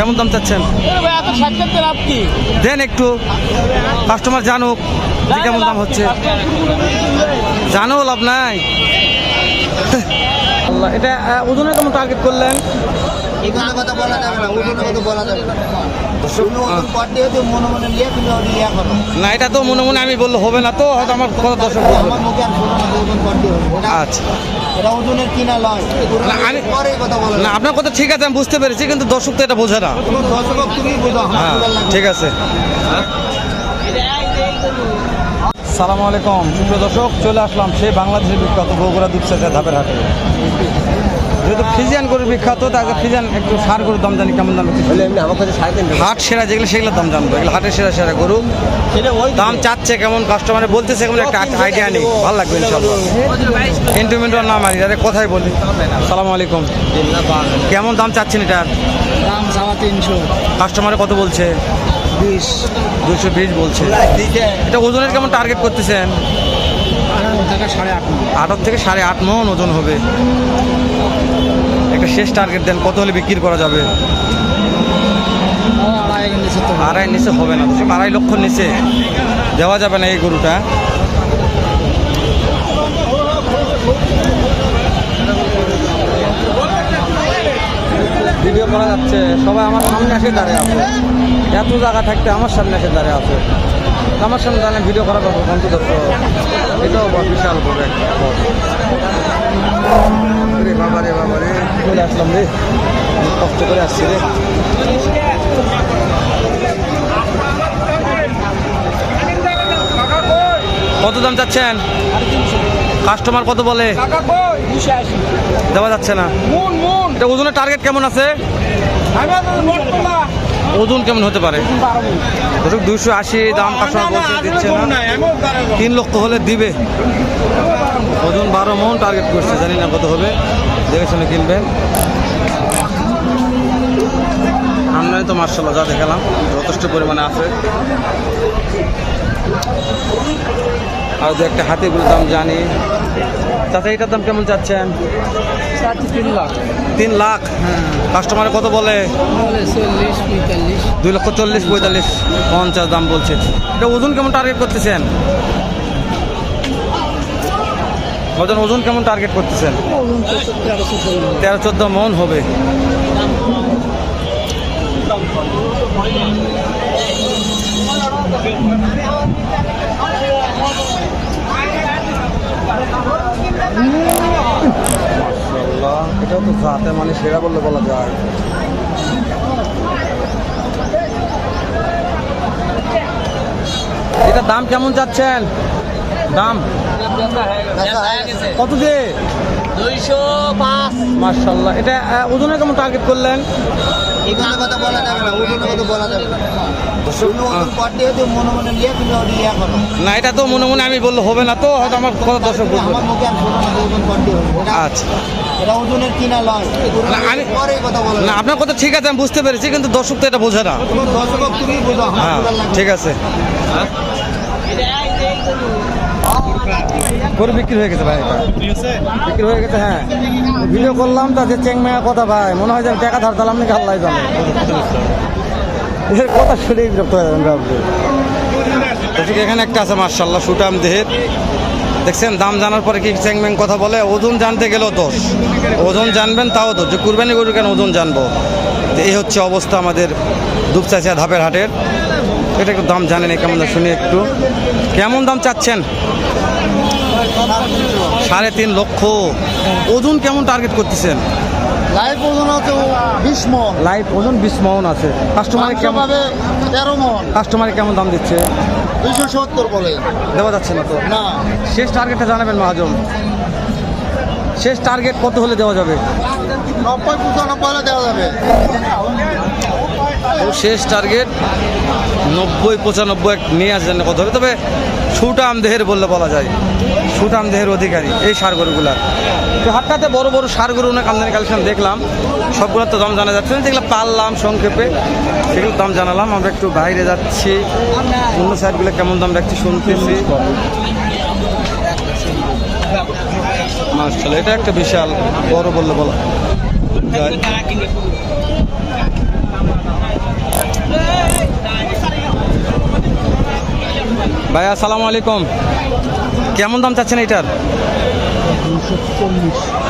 কেমন দাম চাচ্ছেন? দেন একটু। কাস্টমার জানুক কেমন দাম হচ্ছে। জানো লাভ নাই। এটা ওজনে ওজনের কেমন টার্গেট করলেন? এখানে কথা বলা যাবে না ওজনের কথা বলা যাবে না। মনে মনে ইয়া না এটা তো মনে মনে আমি বললে হবে না তো হয়তো আমার কথা দর্শক আচ্ছা। কিনা না, আপনার কথা ঠিক আছে আমি বুঝতে পেরেছি কিন্তু দর্শক তো এটা বোঝে না। হ্যাঁ ঠিক আছে। সালামু আলাইকুম সুপ্রিয় দর্শক চলে আসলাম সেই বাংলাদেশের বিখ্যাত বগুড়া দুপসাচা ধাপের হাটে। যেহেতু ফিজিয়ান গরুর বিখ্যাত তাকে ফিজিয়ান একটু সার গরুর দাম জানি কেমন দাম হাট সেরা যেগুলো সেগুলোর দাম জানব। এগুলো হাটের সেরা সেরা গরু। দাম চাচ্ছে কেমন কাস্টমারে বলতেছে কেমন একটা আইডিয়া নেই। ভালো লাগবে ইনশাল্লাহ ইন্টু মিন্টু না মারি আরে কথাই বলি। সালামু আলাইকুম। কেমন দাম চাচ্ছেন এটা দাম সাড়ে তিনশো। কাস্টমারে কত বলছে? বিশ। দুশো বিশ বলছে। এটা ওজনের কেমন টার্গেট করতেছেন? টাকা সাড়ে আট আট থেকে সাড়ে আট মন ওজন হবে। একটা শেষ টার্গেট দেন কত হলে বিক্রি করা যাবে? আড়াই নিচে হবে। না আড়াই লক্ষ নিচে। দেওয়া যাবে না এই গরুটা। ভিডিও করা যাচ্ছে সবাই আমার সামনে এসে দাঁড়িয়ে আছে। এত জায়গা থাকতে আমার সামনে এসে দাঁড়িয়ে আছে। আমার সামনে দাঁড়িয়ে ভিডিও করা পাবো বন্ধু দর্শক এটাও বিশাল বড় একটা পথ। রে বাবা রে বাবা রে। চলে আসলাম রে। কষ্ট করে আসছি রে। কত দাম চাচ্ছেন? কাস্টমার কত বলে? দেওয়া যাচ্ছে না। এটা ওজনের টার্গেট কেমন আছে? ওজন কেমন হতে পারে? দুশো আশি দাম দিচ্ছে না। তিন লক্ষ হলে দিবে। ওজন বারো মন টার্গেট করছে, জানি না কত হবে। দেখে শুনে কিনবেন। আমদানি তো মার্শাল্লাহ যা দেখালাম, যথেষ্ট পরিমাণে আছে। আর দু একটা হাতিগুলোর দাম জানি। চাচা এটার দাম কেমন চাচ্ছেন তিন লাখ। তিন লাখ? কাস্টমারে কত বলে? দুই লক্ষ চল্লিশ পঁয়তাল্লিশ পঞ্চাশ দাম বলছে। এটা ওজন কেমন টার্গেট করতেছেন? ওজন ওজন কেমন টার্গেট করতেছেন? তেরো চোদ্দ মন হবে। এটাও তো জাতে মানে সেরা বললে বলা যায়। এটা দাম কেমন যাচ্ছেন দাম? কত যে দুইশো পাঁচ। মার্শাল্লাহ এটা ওজনে কেমন টার্গেট করলেন? এখানে কথা বলা যাবে না ওজনের কথা বলা যাবে না। মনে মনে ইয়া এটা তো মনে মনে আমি বললে হবে না তো হয়তো আমার কথা দর্শক আমার মুখে এটা আচ্ছা। এটা ওজনের কিনা লয়। না, আমি- পরে কথা বলা না আপনার কথা ঠিক আছে আমি বুঝতে পেরেছি কিন্তু দর্শক তো এটা বোঝে না। তুমি দর্শক তুমি বুঝো হ্যাঁ ঠিক আছে। গরু বিক্রি হয়ে গেছে ভাই। বিক্রি হয়ে গেছে হ্যাঁ। ভিডিও করলাম তা, যে চেং মেয়া কথা ভাই, মনে হয় যে টাকা ধার দিলাম নাকি আল্লাহ জানে। এর কথা শুনেই বিরক্ত হয়ে যাবেন দর্শক এখানে একটা আছে মার্শাল্লাহ সুটাম দেহের। দেখছেন, দাম জানার পরে কি চ্যাংম্যাং কথা বলে? ওজন জানতে গেলেও দোষ। ওজন জানবেন, তাও দোষ। যে কুরবানি গরু কেন ওজন জানব? এই হচ্ছে অবস্থা আমাদের দুপচাচিয়া ধাপের হাটের। এটা একটু দাম জানেন কেমন শুনি একটু। কেমন দাম চাচ্ছেন? সাড়ে তিন লক্ষ। ওজন কেমন টার্গেট করতেছেন? লাইভ ওজন হচ্ছে বিশ মন। লাইভ ওজন বিশ মন আছে। কাস্টমারে কেমন তেরো মন। কাস্টমারে কেমন দাম দিচ্ছে? দুইশো সত্তর বলে। দেওয়া যাচ্ছে না তো? না। শেষ টার্গেটটা জানাবেন মহাজন। শেষ টার্গেট কত হলে দেওয়া যাবে? নব্বই পঁচানব্বই হলে দেওয়া যাবে। শেষ টার্গেট নব্বই, পঁচানব্বই এক নিয়ে আসছেন কত হবে? তবে সুটাম দেহের বললে বলা যায়। সুটাম দেহের অধিকারী এই সার গরুগুলার। তো হাটটাতে বড় বড় সার গরু অনেক আমদানি কালেকশন দেখলাম। সবগুলোর তো দাম জানা যাচ্ছে না। যেগুলো পারলাম সংক্ষেপে সেগুলোর দাম জানালাম। আমরা একটু বাইরে যাচ্ছি। অন্য সাইডগুলো কেমন দাম রাখছি শুনতেছি। মার্শাল এটা একটা বিশাল বড় বললে বলা যায়। ভাইয়া আসসালামু আলাইকুম। কেমন দাম চাচ্ছেন এটার?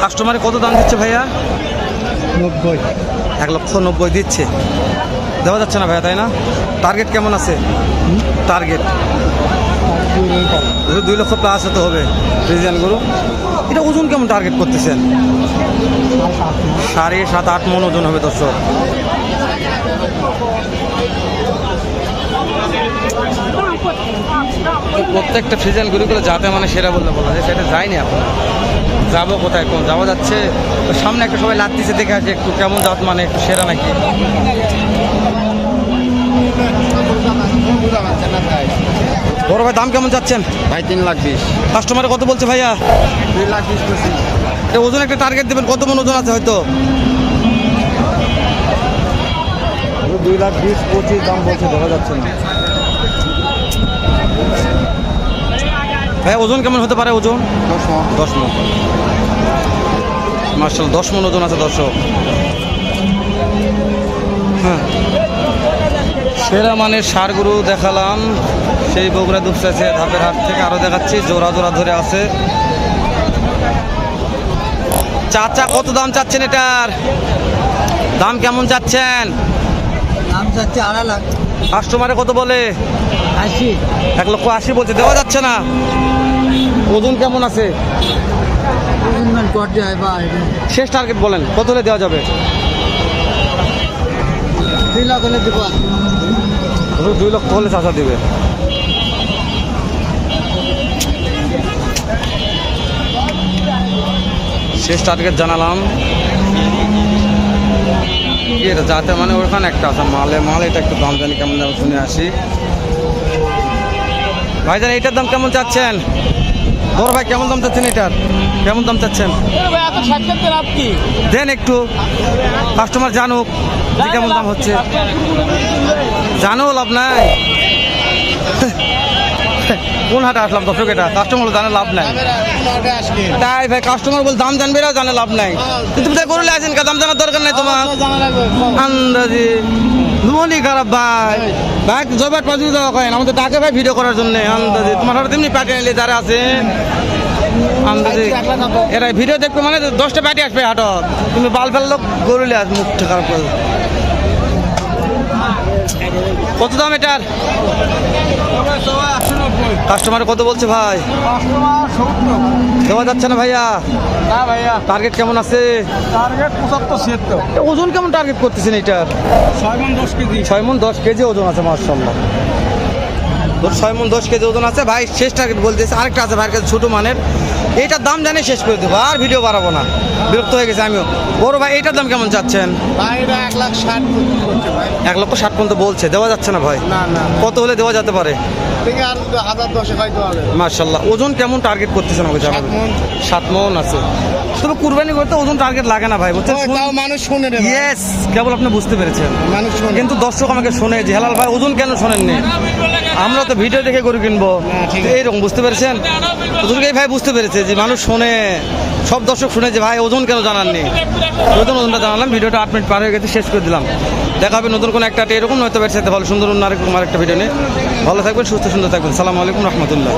কাস্টমারে কত দাম দিচ্ছে ভাইয়া? নব্বই। এক লক্ষ নব্বই দিচ্ছে। দেওয়া যাচ্ছে না ভাইয়া তাই না? টার্গেট কেমন আছে? টার্গেট দুই লক্ষ। প্লাস হতে হবে রিজন গরু। এটা ওজন কেমন টার্গেট করতেছেন? সাড়ে সাত আট মন ওজন হবে দর্শক তো প্রত্যেকটা ফ্রিজেন গরুগুলো যাতে মানে সেরা বললে বলা যায় সেটা যায়নি এখন। যাব কোথায় কোন যাওয়া যাচ্ছে। তো সামনে একটা সবাই লাগতেছে দেখে আসে একটু কেমন জাত মানে একটু সেরা নাকি? বড় ভাই দাম কেমন যাচ্ছেন? ভাই তিন লাখ বিশ। কাস্টমারে কত বলছে ভাইয়া? দুই লাখ বিশ পঁচিশ এটা ওজন একটা টার্গেট দেবেন কত মন ওজন আছে হয়তো? দুই লাখ বিশ পঁচিশ দাম বলছে ধরা যাচ্ছে না। ভাই ওজন কেমন হতে পারে ওজন? দশ মন। মার্শাল দশ মন ওজন আছে দর্শক। হ্যাঁ। সেরা মানের সার গরু দেখালাম। সেই বগুড়া দুপসাছে ধাপের হাট থেকে আরও দেখাচ্ছি। জোড়া জোড়া ধরে আছে। চাচা কত দাম চাচ্ছেন এটার? দাম কেমন চাচ্ছেন? দাম চাচ্ছে আড়াই লাখ। কাস্টমারে কত বলে? আশি। এক লক্ষ আশি বলছে দেওয়া যাচ্ছে না। ওজন কেমন আছে? শেষ টার্গেট বলেন কত হলে দেওয়া যাবে? দুই লাখ হলে দেবো ধরো দুই লক্ষ হলে চাচা দিবে। শেষ টার্গেট জানালাম। এটা যাতে মানে ওখানে একটা আছে মালে মাল এটা একটু দাম জানি কেমন দাম শুনে আসি। ভাইজান এইটার দাম কেমন চাচ্ছেন? বড় ভাই কেমন দাম চাচ্ছেন এটার? কেমন দাম চাচ্ছেন? দেন একটু। কাস্টমার জানুক যে কেমন দাম হচ্ছে। জানো লাভ নাই। কোন হাটে আসলাম দর্শক এটা? কাস্টমার বলে জানে লাভ নাই। তাই ভাই কাস্টমার বল দাম জানবে না জানে লাভ নাই। কিন্তু তুমি তাই করলে আছেন দাম জানার দরকার নাই তোমার। আন্দাজি। মনি খারাপ ভাই। ভাই জয়বাট পাঁচ দেওয়া করেন? আমাদের ডাকে ভাই ভিডিও করার জন্য। আন্দাজি তোমার হাতে তেমনি নিলে যারা আছে এরা ভিডিও দেখবে মানে দশটা পার্টি আসবে হাটত তুমি বাল ফেলল গরুলে আস, মুখটা খারাপ করে কত দাম এটার? কাস্টমার কত বলছে ভাই? দেওয়া যাচ্ছে না ভাইয়া? না ভাইয়া। টার্গেট কেমন আছে? টার্গেট পঁচাত্তর ছিয়াত্তর। ওজন কেমন টার্গেট করতেছেন এটার? ছয় মন দশ কেজি। ছয় মন দশ কেজি ওজন আছে মার্শাল্লাহ তোর ছয় মন দশ কেজি ওজন আছে। ভাই শেষ টার্গেট বলতেছে আরেকটা আছে ভাইয়ের কাছে ছোটো মানের। এইটার দাম জানে শেষ করে দেবো আর ভিডিও বাড়াবো না। বিরক্ত হয়ে গেছে আমিও। বড় ভাই এইটার দাম কেমন চাচ্ছেন? এক লাখ ষাট ভাই। এক লক্ষ ষাট পর্যন্ত বলছে দেওয়া যাচ্ছে না ভাই। না না। কত হলে দেওয়া যেতে পারে? মার্শাল্লাহ ওজন কেমন টার্গেট করতেছেন আমাকে জানাবেন? সাত মন। আছে। তবে কুরবানি করতে ওজন টার্গেট লাগে না ভাই বুঝছেন? মানুষ শুনে। ইয়েস কেবল আপনি বুঝতে পেরেছেন। মানুষ শুনে। কিন্তু দর্শক আমাকে শোনে যে হেলাল ভাই ওজন কেন শোনেননি? আমরা তো ভিডিও দেখে গরু কিনবো। এইরকম বুঝতে পেরেছেন? এই ভাই বুঝতে পেরেছে যে মানুষ শোনে সব দর্শক শুনে যে ভাই ওজন কেন জানাননি? ওজন ওজনটা জানালাম ভিডিওটা আট মিনিট পার হয়ে গেছে শেষ করে দিলাম। দেখা হবে নতুন কোনো একটা এরকম নয়তো সাথে ভালো, সুন্দর অন্য আরেকরকম আরেকটা ভিডিও নিয়ে। ভালো থাকবেন, সুস্থ সুন্দর থাকবেন। সালাম আলাইকুম, রহমতুল্লাহ।